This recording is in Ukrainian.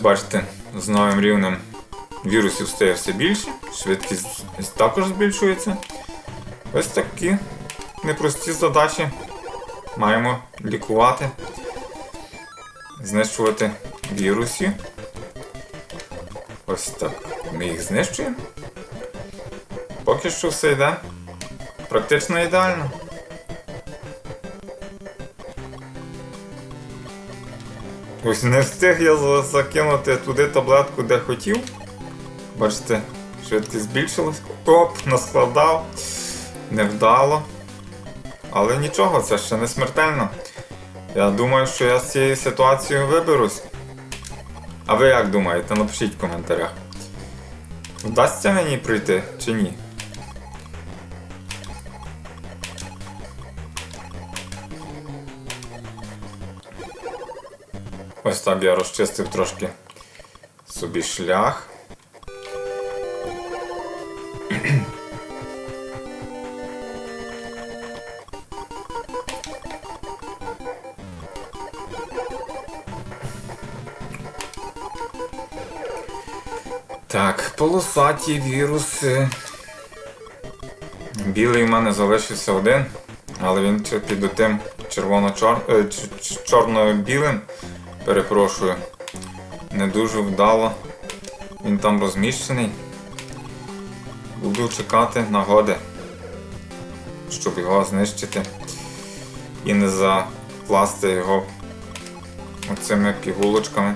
бачите, з новим рівнем вірусів стає все більше, швидкість також збільшується. Ось такі непрості задачі. Маємо лікувати, знищувати віруси. Ось так. Ми їх знищуємо. Поки що все йде. Практично ідеально. Ось не встиг я закинути туди таблетку, де хотів. Бачите, швидкість збільшилась. Оп, наскладав. Невдало. Але нічого, це ще не смертельно. Я думаю, що я з цієї ситуації виберусь. А ви як думаєте? Напишіть в коментарях. Вдасться мені пройти чи ні? Ось так я розчистив трошки собі шлях. Так, полосаті віруси. Білий в мене залишився один, але він під тим червоно-чорно-білим, перепрошую, не дуже вдало. Він там розміщений. Буду чекати нагоди, щоб його знищити і не закласти його оцими пігулочками.